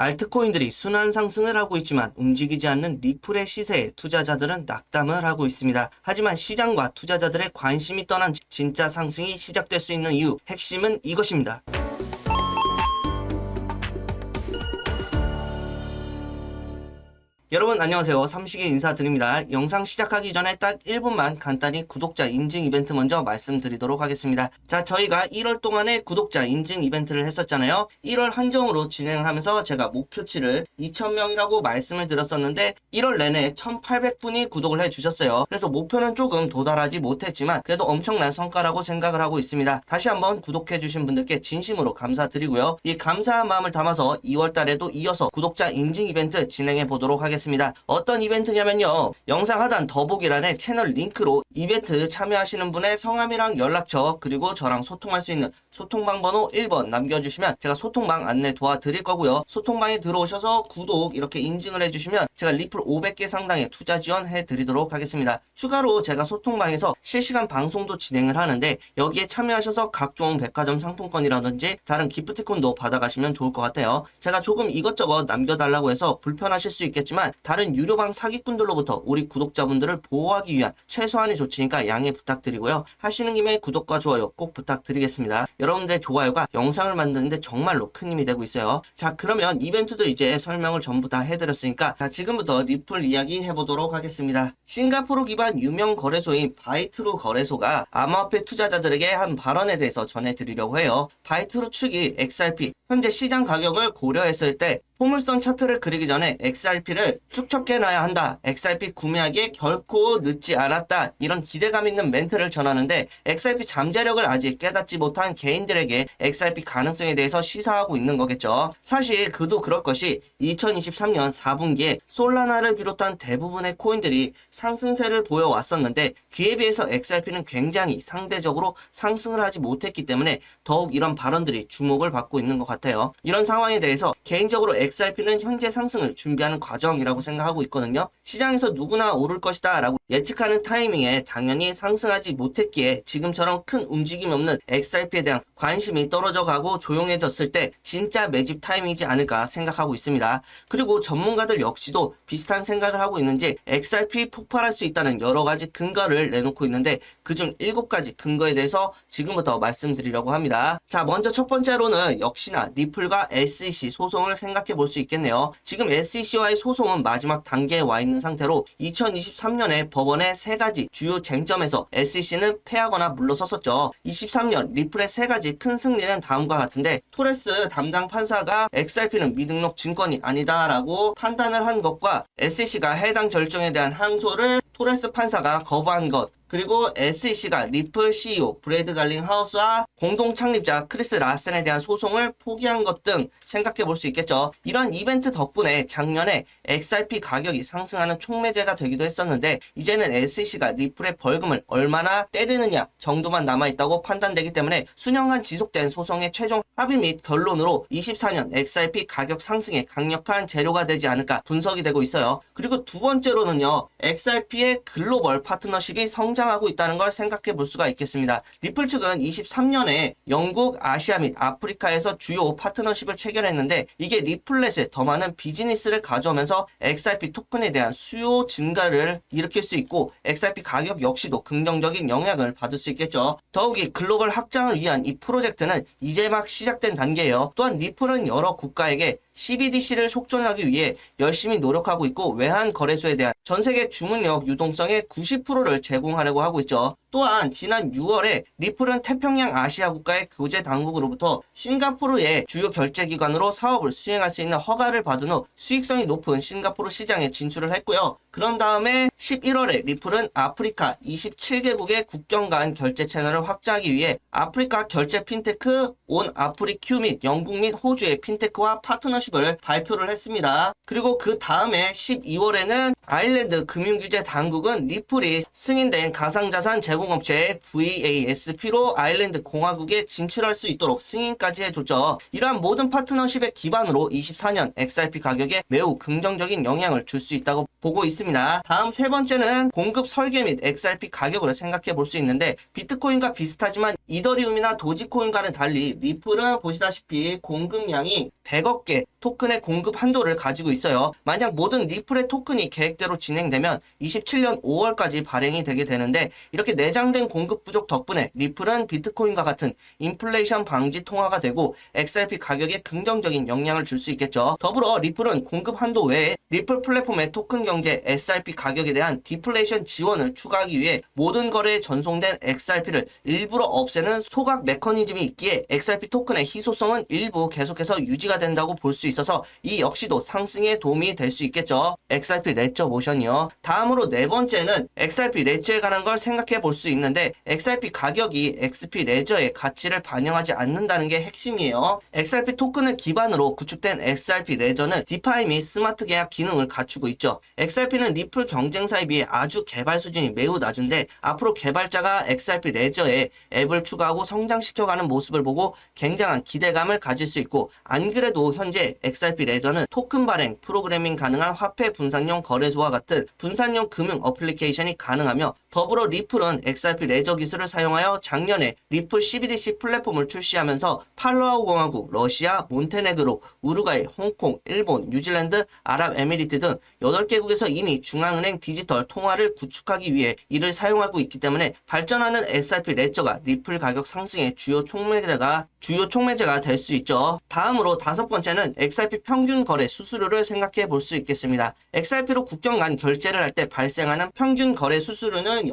알트코인들이 순환 상승을 하고 있지만 움직이지 않는 리플의 시세에 투자자들은 낙담을 하고 있습니다. 하지만 시장과 투자자들의 관심이 떠난 진짜 상승이 시작될 수 있는 이유, 핵심은 이것입니다. 여러분 안녕하세요. 삼식의 인사드립니다. 영상 시작하기 전에 딱 1분만 간단히 구독자 인증 이벤트 먼저 말씀드리도록 하겠습니다. 자, 저희가 1월 동안에 구독자 인증 이벤트를 했었잖아요. 1월 한정으로 진행을 하면서 제가 목표치를 2,000명이라고 말씀을 드렸었는데 1월 내내 1,800분이 구독을 해주셨어요. 그래서 목표는 조금 도달하지 못했지만 그래도 엄청난 성과라고 생각을 하고 있습니다. 다시 한번 구독해주신 분들께 진심으로 감사드리고요. 이 감사한 마음을 담아서 2월 달에도 이어서 구독자 인증 이벤트 진행해 보도록 하겠습니다. 어떤 이벤트냐면요. 영상 하단 더보기란에 채널 링크로 이벤트 참여하시는 분의 성함이랑 연락처 그리고 저랑 소통할 수 있는 소통방 번호 1번 남겨주시면 제가 소통방 안내 도와드릴 거고요. 소통방에 들어오셔서 구독 이렇게 인증을 해주시면 제가 리플 500개 상당의 투자 지원해 드리도록 하겠습니다. 추가로 제가 소통방에서 실시간 방송도 진행을 하는데 여기에 참여하셔서 각종 백화점 상품권이라든지 다른 기프티콘도 받아가시면 좋을 것 같아요. 제가 조금 이것저것 남겨달라고 해서 불편하실 수 있겠지만 다른 유료방 사기꾼들로부터 우리 구독자분들을 보호하기 위한 최소한의 조치니까 양해 부탁드리고요. 하시는 김에 구독과 좋아요 꼭 부탁드리겠습니다. 여러분들의 좋아요가 영상을 만드는데 정말로 큰 힘이 되고 있어요. 자 그러면 이벤트도 이제 설명을 전부 다 해드렸으니까 자 지금부터 리플 이야기 해보도록 하겠습니다. 싱가포르 기반 유명 거래소인 바이트루 거래소가 암호화폐 투자자들에게 한 발언에 대해서 전해드리려고 해요. 바이트루 측이 XRP 현재 시장 가격을 고려했을 때 포물선 차트를 그리기 전에 XRP를 축적해놔야 한다. XRP 구매하기에 결코 늦지 않았다. 이런 기대감 있는 멘트를 전하는데 XRP 잠재력을 아직 깨닫지 못한 개인들에게 XRP 가능성에 대해서 시사하고 있는 거겠죠. 사실 그도 그럴 것이 2023년 4분기에 솔라나를 비롯한 대부분의 코인들이 상승세를 보여왔었는데 그에 비해서 XRP는 굉장히 상대적으로 상승을 하지 못했기 때문에 더욱 이런 발언들이 주목을 받고 있는 것 같아요. 이런 상황에 대해서 개인적으로 XRP는 현재 상승을 준비하는 과정이라고 생각하고 있거든요. 시장에서 누구나 오를 것이다 라고 예측하는 타이밍에 당연히 상승하지 못했기에 지금처럼 큰 움직임 없는 XRP에 대한 관심이 떨어져 가고 조용해졌을 때 진짜 매집 타임이지 않을까 생각하고 있습니다. 그리고 전문가들 역시도 비슷한 생각을 하고 있는지 XRP 폭발할 수 있다는 여러 가지 근거를 내놓고 있는데 그중 7가지 근거에 대해서 지금부터 말씀드리려고 합니다. 자, 먼저 첫 번째로는 역시나 리플과 SEC 소송을 생각해 볼 수 있겠네요. 지금 SEC와의 소송은 마지막 단계에 와 있는 상태로 2023년에 법원의 세 가지 주요 쟁점에서 SEC는 패하거나 물러섰었죠. 23년 리플의 세 가지 큰 승리는 다음과 같은데 토레스 담당 판사가 XRP는 미등록 증권이 아니다라고 판단을 한 것과 SEC가 해당 결정에 대한 항소를 토레스 판사가 거부한 것 그리고 SEC가 리플 CEO 브래드 갈링 하우스와 공동 창립자 크리스 라센에 대한 소송을 포기한 것 등 생각해 볼 수 있겠죠. 이런 이벤트 덕분에 작년에 XRP 가격이 상승하는 촉매제가 되기도 했었는데 이제는 SEC가 리플의 벌금을 얼마나 때리느냐 정도만 남아있다고 판단되기 때문에 수년간 지속된 소송의 최종 합의 및 결론으로 24년 XRP 가격 상승에 강력한 재료가 되지 않을까 분석이 되고 있어요. 그리고 두 번째로는요. XRP의 글로벌 파트너십이 성장하고 있다는 걸 생각해 볼 수가 있겠습니다. 리플 측은 23년에 영국, 아시아 및 아프리카에서 주요 파트너십을 체결했는데 이게 리플렛에 더 많은 비즈니스를 가져오면서 XRP 토큰에 대한 수요 증가를 일으킬 수 있고 XRP 가격 역시도 긍정적인 영향을 받을 수 있겠죠. 더욱이 글로벌 확장을 위한 이 프로젝트는 이제 막 시작된 단계예요. 또한 리플은 여러 국가에게 CBDC를 속전하기 위해 열심히 노력하고 있고 외환 거래소에 대한 전 세계 주문력 유동성의 90%를 제공하려고 하고 있죠. 또한 지난 6월에 리플은 태평양 아시아 국가의 교제 당국으로부터 싱가포르의 주요 결제 기관으로 사업을 수행할 수 있는 허가를 받은 후 수익성이 높은 싱가포르 시장에 진출을 했고요. 그런 다음에 11월에 리플은 아프리카 27개국의 국경 간 결제 채널을 확장하기 위해 아프리카 결제 핀테크 온 아프리큐 및 영국 및 호주의 핀테크와 파트너십을 발표를 했습니다. 그리고 그 다음에 12월에는 아일랜드 금융규제 당국은 리플이 승인된 가상자산 제공업체 VASP로 아일랜드 공화국에 진출할 수 있도록 승인까지 해줬죠. 이러한 모든 파트너십의 기반으로 24년 XRP 가격에 매우 긍정적인 영향을 줄 수 있다고 보고 있습니다. 다음 세 번째는 공급 설계 및 XRP 가격을 생각해 볼 수 있는데 비트코인과 비슷하지만 이더리움이나 도지코인과는 달리 리플은 보시다시피 공급량이 100억 개 토큰의 공급 한도를 가지고 있어요. 만약 모든 리플의 토큰이 계획대로 진행되면 27년 5월까지 발행이 되게 되는데 이렇게 내 장된 공급 부족 덕분에 리플은 비트코인과 같은 인플레이션 방지 통화가 되고 XRP 가격에 긍정적인 영향을 줄 수 있겠죠. 더불어 리플은 공급 한도 외에 리플 플랫폼의 토큰 경제 XRP 가격에 대한 디플레이션 지원을 추가하기 위해 모든 거래에 전송된 XRP를 일부러 없애는 소각 메커니즘이 있기에 XRP 토큰의 희소성은 일부 계속해서 유지가 된다고 볼 수 있어서 이 역시도 상승에 도움이 될 수 있겠죠. XRP 레저 모션이요. 다음으로 네 번째는 XRP 레저에 관한 걸 생각해 볼수 있는데 XRP 가격이 XP 레저의 가치를 반영하지 않는다는 게 핵심이에요. XRP 토큰을 기반으로 구축된 XRP 레저는 디파이 및 스마트 계약 기능을 갖추고 있죠. XRP는 리플 경쟁사에 비해 아주 개발 수준이 매우 낮은데 앞으로 개발자가 XRP 레저에 앱을 추가하고 성장시켜가는 모습을 보고 굉장한 기대감을 가질 수 있고 안 그래도 현재 XRP 레저는 토큰 발행, 프로그래밍 가능한 화폐 분산용 거래소와 같은 분산용 금융 어플리케이션이 가능하며 더불어 리플은 XRP 레저 기술을 사용하여 작년에 리플 CBDC 플랫폼을 출시하면서 팔로아우 공화국, 러시아, 몬테네그로, 우루과이, 홍콩, 일본, 뉴질랜드, 아랍에미리트 등 8개국에서 이미 중앙은행 디지털 통화를 구축하기 위해 이를 사용하고 있기 때문에 발전하는 XRP 레저가 리플 가격 상승의 주요 촉매제가 주요 촉매제가 될 수 있죠. 다음으로 다섯 번째는 XRP 평균 거래 수수료를 생각해 볼 수 있겠습니다. XRP로 국경 간 결제를 할 때 발생하는 평균 거래 수수료는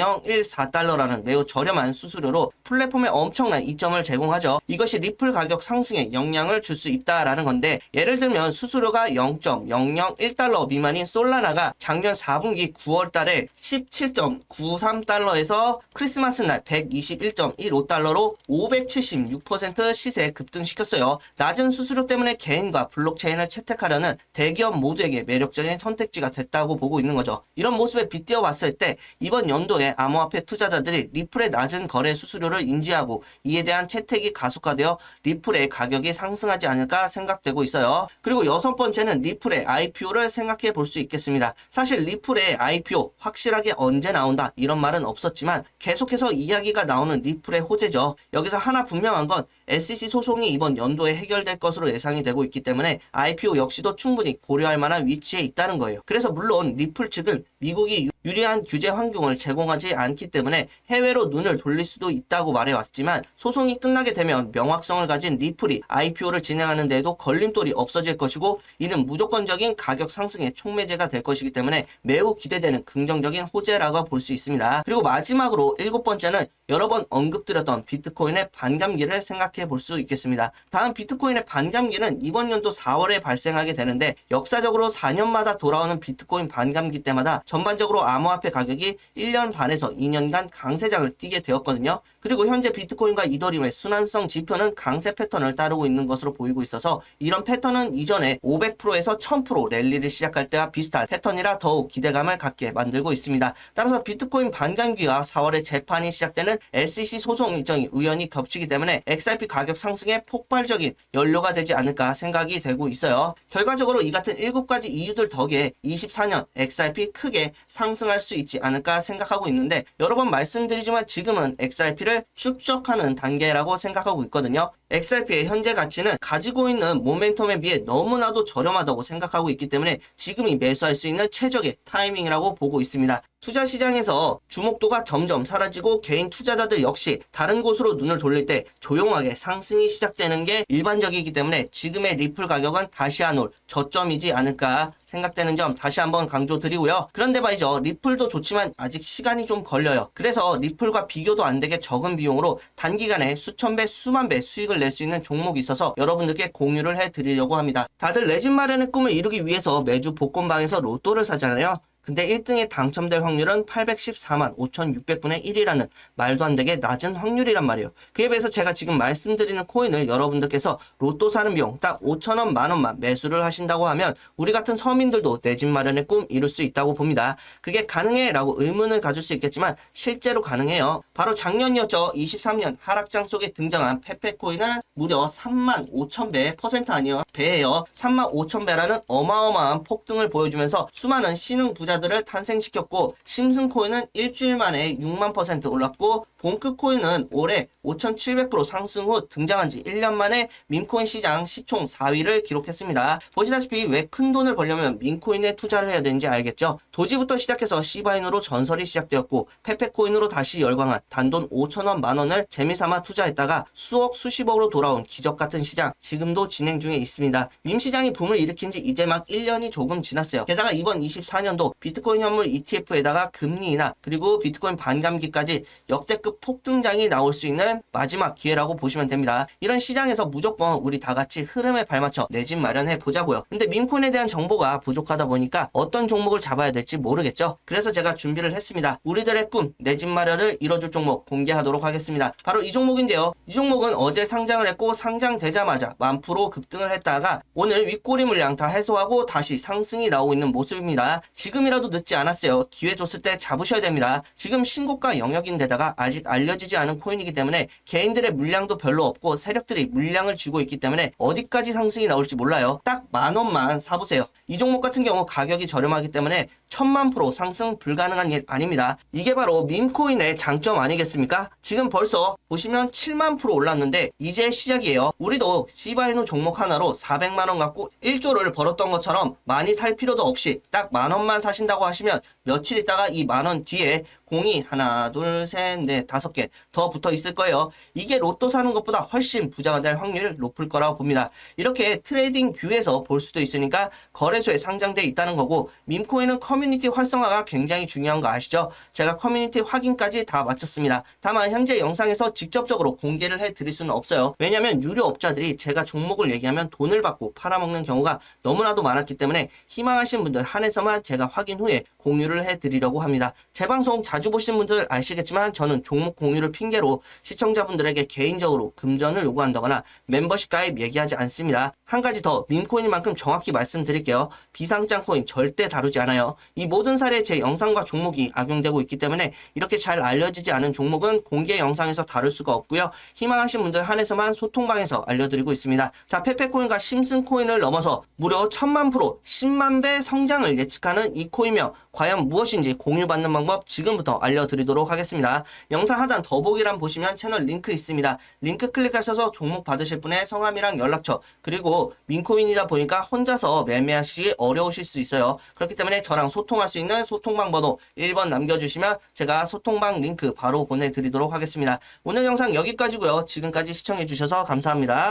0.0014달러라는 매우 저렴한 수수료로 플랫폼에 엄청난 이점을 제공하죠. 이것이 리플 가격 상승에 영향을 줄 수 있다라는 건데 예를 들면 수수료가 0.001달러 미만인 솔라나가 작년 4분기 9월 달에 17.93달러에서 크리스마스 날 121.15달러로 576% 시세 급등시켰어요. 낮은 수수료 때문에 개인과 블록체인을 채택하려는 대기업 모두에게 매력적인 선택지가 됐다고 보고 있는 거죠. 이런 모습에 빗대어 봤을 때 이번 연도 에 암호화폐 투자자들이 리플의 낮은 거래 수수료를 인지하고 이에 대한 채택이 가속화되어 리플의 가격이 상승하지 않을까 생각되고 있어요. 그리고 여섯 번째는 리플의 IPO를 생각해 볼 수 있겠습니다. 사실 리플의 IPO 확실하게 언제 나온다 이런 말은 없었지만 계속해서 이야기가 나오는 리플의 호재죠. 여기서 하나 분명한 건 SEC 소송이 이번 연도에 해결될 것으로 예상이 되고 있기 때문에 IPO 역시도 충분히 고려할 만한 위치에 있다는 거예요. 그래서 물론 리플 측은 미국이 유- 유리한 규제 환경을 제공하지 않기 때문에 해외로 눈을 돌릴 수도 있다고 말해왔지만 소송이 끝나게 되면 명확성을 가진 리플이 IPO를 진행하는 데에도 걸림돌이 없어질 것이고 이는 무조건적인 가격 상승의 촉매제가 될 것이기 때문에 매우 기대되는 긍정적인 호재라고 볼 수 있습니다. 그리고 마지막으로 일곱 번째는 여러 번 언급드렸던 비트코인의 반감기를 생각해 볼 수 있겠습니다. 다음 비트코인의 반감기는 이번 연도 4월에 발생하게 되는데 역사적으로 4년마다 돌아오는 비트코인 반감기 때마다 전반적으로 암호화폐 가격이 1년 반에서 2년간 강세장을 띠게 되었거든요. 그리고 현재 비트코인과 이더리움의 순환성 지표는 강세 패턴을 따르고 있는 것으로 보이고 있어서 이런 패턴은 이전에 500%에서 1000% 랠리를 시작할 때와 비슷한 패턴이라 더욱 기대감을 갖게 만들고 있습니다. 따라서 비트코인 반감기와 4월에 재판이 시작되는 SEC 소송 일정이 우연히 겹치기 때문에 XRP 가격 상승에 폭발적인 연료가 되지 않을까 생각이 되고 있어요. 결과적으로 이 같은 7가지 이유들 덕에 24년 XRP 크게 상승 할 수 있지 않을까 생각하고 있는데 여러 번 말씀드리지만 지금은 XRP를 축적하는 단계라고 생각하고 있거든요. XRP의 현재 가치는 가지고 있는 모멘텀에 비해 너무나도 저렴하다고 생각하고 있기 때문에 지금이 매수할 수 있는 최적의 타이밍이라고 보고 있습니다. 투자 시장에서 주목도가 점점 사라지고 개인 투자자들 역시 다른 곳으로 눈을 돌릴 때 조용하게 상승이 시작되는 게 일반적이기 때문에 지금의 리플 가격은 다시 한올 저점이지 않을까 생각되는 점 다시 한번 강조드리고요. 그런데 말이죠. 리플도 좋지만 아직 시간이 좀 걸려요. 그래서 리플과 비교도 안 되게 적은 비용으로 단기간에 수천 배, 수만 배 수익을 낼 수 있는 종목이 있어서 여러분들께 공유를 해드리려고 합니다. 다들 내 집 마련의 꿈을 이루기 위해서 매주 복권방에서 로또를 사잖아요. 근데 1등에 당첨될 확률은 814만 5,600분의 1이라는 말도 안 되게 낮은 확률이란 말이에요. 그에 비해서 제가 지금 말씀드리는 코인을 여러분들께서 로또 사는 비용 딱 5천원 만원만 매수를 하신다고 하면 우리 같은 서민들도 내 집 마련의 꿈 이룰 수 있다고 봅니다. 그게 가능해? 라고 의문을 가질 수 있겠지만 실제로 가능해요. 바로 작년이었죠. 23년 하락장 속에 등장한 페페코인은 무려 3만 5천 배 퍼센트 아니에요. 배예요. 3만 5천 배라는 어마어마한 폭등을 보여주면서 수많은 신흥 부자 인사들을 탄생시켰고 심슨코인은 일주일 만에 6만 퍼센트 올랐고 본크 코인은 올해 5,700% 상승 후 등장한 지 1년 만에 민코인 시장 시총 4위를 기록했습니다. 보시다시피 왜 큰 돈을 벌려면 민코인에 투자를 해야 되는지 알겠죠? 도지부터 시작해서 시바인으로 전설이 시작되었고 페페코인으로 다시 열광한 단돈 5천원 만원을 재미삼아 투자했다가 수억 수십억으로 돌아온 기적 같은 시장 지금도 진행 중에 있습니다. 밈 시장이 붐을 일으킨 지 이제 막 1년이 조금 지났어요. 게다가 이번 24년도 비트코인 현물 ETF에다가 금리 인하 그리고 비트코인 반감기까지 역대급 폭등장이 나올 수 있는 마지막 기회라고 보시면 됩니다. 이런 시장에서 무조건 우리 다 같이 흐름에 발맞춰 내 집 마련해 보자고요. 근데 민코인에 대한 정보가 부족하다 보니까 어떤 종목을 잡아야 될지 모르겠죠. 그래서 제가 준비를 했습니다. 우리들의 꿈, 내 집 마련을 이뤄줄 종목 공개하도록 하겠습니다. 바로 이 종목인데요. 이 종목은 어제 상장을 했고 상장되자마자 만 프로 급등을 했다가 오늘 윗꼬리 물량 다 해소하고 다시 상승이 나오고 있는 모습입니다. 지금이 라도 늦지 않았어요. 기회 줬을 때 잡으셔야 됩니다. 지금 신고가 영역인데다가 아직 알려지지 않은 코인이기 때문에 개인들의 물량도 별로 없고 세력들이 물량을 쥐고 있기 때문에 어디까지 상승이 나올지 몰라요. 딱 만 원만 사보세요. 이 종목 같은 경우 가격이 저렴하기 때문에 천만 프로 상승 불가능한 일 아닙니다. 이게 바로 밈코인의 장점 아니겠습니까? 지금 벌써 보시면 7만 프로 올랐는데 이제 시작이에요. 우리도 시바이누 종목 하나로 400만 원 갖고 1조를 벌었던 것처럼 많이 살 필요도 없이 딱 만 원만 사신다고 하시면 며칠 있다가 이 만 원 뒤에 공이 하나, 둘, 셋, 넷, 다섯 개 더 붙어 있을 거예요. 이게 로또 사는 것보다 훨씬 부자가 될 확률이 높을 거라고 봅니다. 이렇게 트레이딩 뷰에서 볼 수도 있으니까 거래소에 상장돼 있다는 거고 밈코인은 커뮤니티 활성화가 굉장히 중요한 거 아시죠? 제가 커뮤니티 확인까지 다 마쳤습니다. 다만 현재 영상에서 직접적으로 공개를 해 드릴 수는 없어요. 왜냐면 유료 업자들이 제가 종목을 얘기하면 돈을 받고 팔아먹는 경우가 너무나도 많았기 때문에 희망하신 분들 한해서만 제가 확인 후에 공유를 해 드리려고 합니다. 제 방송 자주 보시는 분들 아시겠지만 저는 종목 공유를 핑계로 시청자분들에게 개인적으로 금전을 요구한다거나 멤버십 가입 얘기하지 않습니다. 한 가지 더 민코인만큼 정확히 말씀드릴게요. 비상장 코인 절대 다루지 않아요. 이 모든 사례에 제 영상과 종목이 악용되고 있기 때문에 이렇게 잘 알려지지 않은 종목은 공개 영상에서 다룰 수가 없고요. 희망하신 분들 한해서만 소통방에서 알려드리고 있습니다. 자, 페페코인과 심슨코인을 넘어서 무려 천만 프로 10만 배 성장을 예측하는 이 코인명 과연 무엇인지 공유받는 방법 지금부터 알려드리도록 하겠습니다. 영상 하단 더보기란 보시면 채널 링크 있습니다. 링크 클릭하셔서 종목 받으실 분의 성함이랑 연락처 그리고 민코인이다 보니까 혼자서 매매하시기 어려우실 수 있어요. 그렇기 때문에 저랑 소통할 수 있는 소통방 번호 1번 남겨주시면 제가 소통방 링크 바로 보내드리도록 하겠습니다. 오늘 영상 여기까지고요. 지금까지 시청해주셔서 감사합니다.